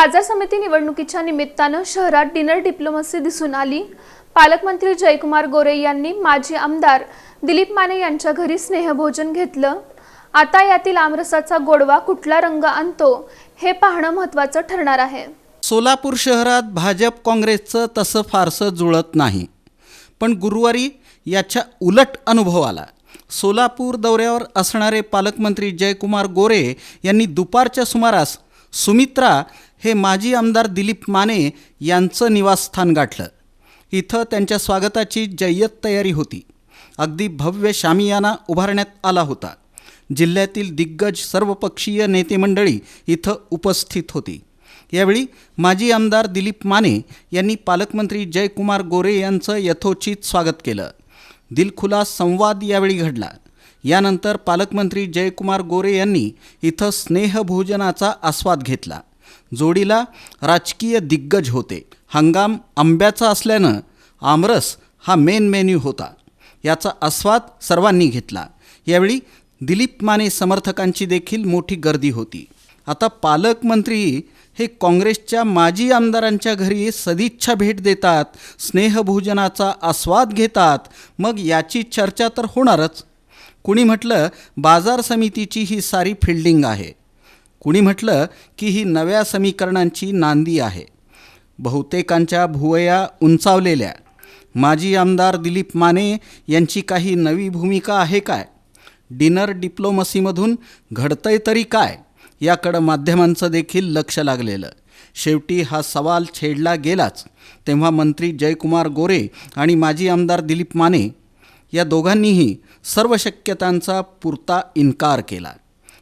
बाजार समिती निवडणुकीच्या निमित्तानं शहरात डिनर डिप्लोमसी दिसून आली. पालकमंत्री जयकुमार गोरे यांनी माजी आमदार दिलीप माने यांच्या घरी स्नेहभोजन घेतलं. आता यातील आमरसाचा गोडवा कुठला रंग आणतो हे पाहणं महत्त्वाचं ठरणार आहे. सोलापूर शहरात भाजप काँग्रेसचं तसं फारसं जुळत नाही. पण गुरुवारी याच्या उलट अनुभव आला. सोलापूर दौऱ्यावर असणारे पालकमंत्री जयकुमार गोरे यांनी दुपारच्या सुमारास सुमित्रा हे माजी आमदार दिलीप माने यांचं निवासस्थान गाठलं. इथं त्यांच्या स्वागताची जय्यत तयारी होती. अगदी भव्य शामियाना उभारण्यात आला होता. जिल्ह्यातील दिग्गज सर्वपक्षीय नेतेमंडळी इथं उपस्थित होती. यावेळी माजी आमदार दिलीप माने यांनी पालकमंत्री जयकुमार गोरे यांचं यथोचित स्वागत केलं. दिलखुलास संवाद यावेळी घडला. यानंतर पालकमंत्री जयकुमार गोरे यांनी इथं स्नेहभोजनाचा आस्वाद घेतला. जोडीला राजकीय दिग्गज होते. हंगाम आंब्याचा असल्यानं आमरस हा मेन मेन्यू होता. याचा आस्वाद सर्वांनी घेतला. यावेळी दिलीप माने समर्थकांची देखील मोठी गर्दी होती. आता पालकमंत्री हे काँग्रेसच्या माजी आमदारांच्या घरी सदिच्छा भेट देतात स्नेहभोजनाचा आस्वाद घेतात मग याची चर्चा तर होणारच. कुणी म्हटलं बाजार समितीची ही सारी फिल्डिंग आहे. कुणी म्हटलं की ही नव्या समीकरणांची नांदी आहे. बहुतेकांच्या भुवया उंचावलेल्या. माजी आमदार दिलीप माने यांची काही नवी भूमिका आहे काय? डिनर डिप्लोमसीमधून घडतंय तरी काय? याकडं माध्यमांचं देखील लक्ष लागलेलं. शेवटी हा सवाल छेडला गेलाच. तेव्हा मंत्री जयकुमार गोरे आणि माजी आमदार दिलीप माने या दोघांनीही सर्व शक्यतांचा पुरता इन्कार केला.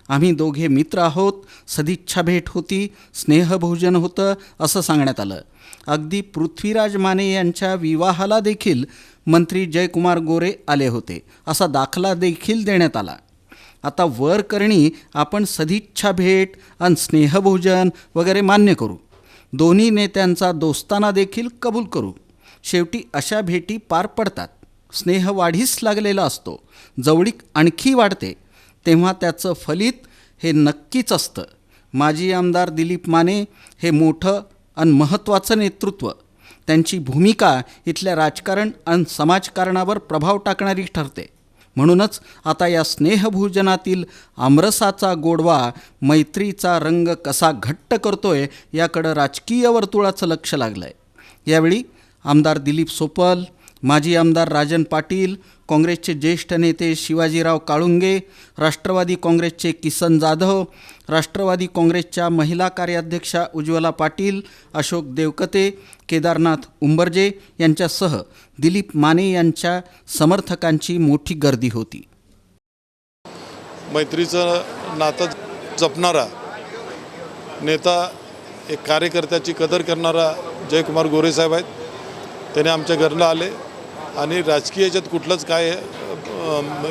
आम्ही दोघे मित्र आहोत सदिच्छा भेट होती स्नेहभोजन होतं असं सांगण्यात आलं. अगदी पृथ्वीराज माने यांच्या विवाहाला देखील मंत्री जयकुमार गोरे आले होते असा दाखला देखील देण्यात आला. आता वर करणी आपण सदिच्छा भेट आणि स्नेहभोजन वगैरे मान्य करू. दोन्ही नेत्यांचा दोस्ताना देखील कबूल करू. शेवटी अशा भेटी पार पडतात. स्नेह वाढीस लागलेला असतो. जवळीक आणखी वाढते. तेव्हा त्याचं फलित हे नक्कीच असतं. माजी आमदार दिलीप माने हे मोठं आणि महत्त्वाचं नेतृत्व. त्यांची भूमिका इथल्या राजकारण आणि समाजकारणावर प्रभाव टाकणारी ठरते. म्हणूनच आता या स्नेहभोजनातील आमरसाचा गोडवा मैत्रीचा रंग कसा घट्ट करतोय याकडं राजकीय वर्तुळाचं लक्ष लागलं आहे यावेळी आमदार दिलीप सोपल माजी आमदार राजन पाटील काँग्रेसचे ज्येष्ठ नेते शिवाजीराव काळुंगे राष्ट्रवादी काँग्रेसचे किसन जाधव राष्ट्रवादी काँग्रेसच्या महिला कार्याध्यक्षा उज्ज्वला पाटील अशोक देवकते केदारनाथ उंबरजे यांच्यासह दिलीप माने यांच्या समर्थकांची मोठी गर्दी होती. मैत्रीचं नातं जपणारा नेता एक कार्यकर्त्याची कदर करणारा जयकुमार गोरे साहेब आहेत. त्याने आमच्या घरला आले. आणि राजकीय याच्यात कुठलंच काय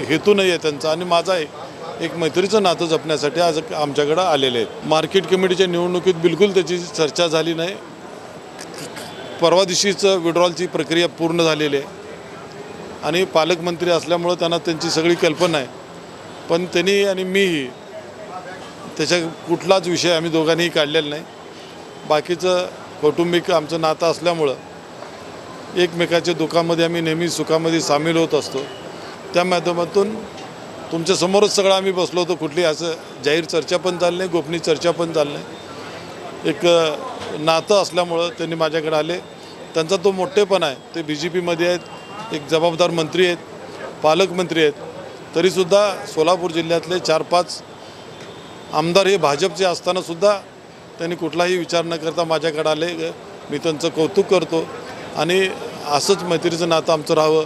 हेतू नाही आहे त्यांचा. आणि माझा एक मैत्रीचं नातं जपण्यासाठी आज आमच्याकडं आलेले आहेत. मार्केट कमिटीच्या निवडणुकीत बिलकुल त्याची चर्चा झाली नाही. परवा दिवशीचं विड्रॉलची प्रक्रिया पूर्ण झालेली आहे. आणि पालकमंत्री असल्यामुळं त्यांना त्यांची सगळी कल्पना आहे. पण त्यांनी आणि मीही त्याच्या कुठलाच विषय आम्ही दोघांनीही काढलेला नाही. बाकीचं कौटुंबिक आमचं नातं असल्यामुळं एकमेकाच्या दुःखामध्ये आम्ही नेहमी सुखामध्ये सामील होत असतो. त्या माध्यमातून तुमच्यासमोरच सगळं आम्ही बसलो होतो. कुठली असं जाहीर चर्चा पण चालली नाही गोपनीय चर्चा पण चालली नाही. एक नातं असल्यामुळं त्यांनी माझ्याकडे आले. त्यांचा तो मोठेपण आहे. ते बी जे पीमध्ये आहेत. एक जबाबदार मंत्री आहेत. पालकमंत्री आहेत. तरीसुद्धा सोलापूर जिल्ह्यातले चार पाच आमदार हे भाजपचे असतानासुद्धा त्यांनी कुठलाही विचार न करता माझ्याकडे आले. मी त्यांचं कौतुक करतो. आणि असंच मैत्रीचं नातं आमचं राहावं.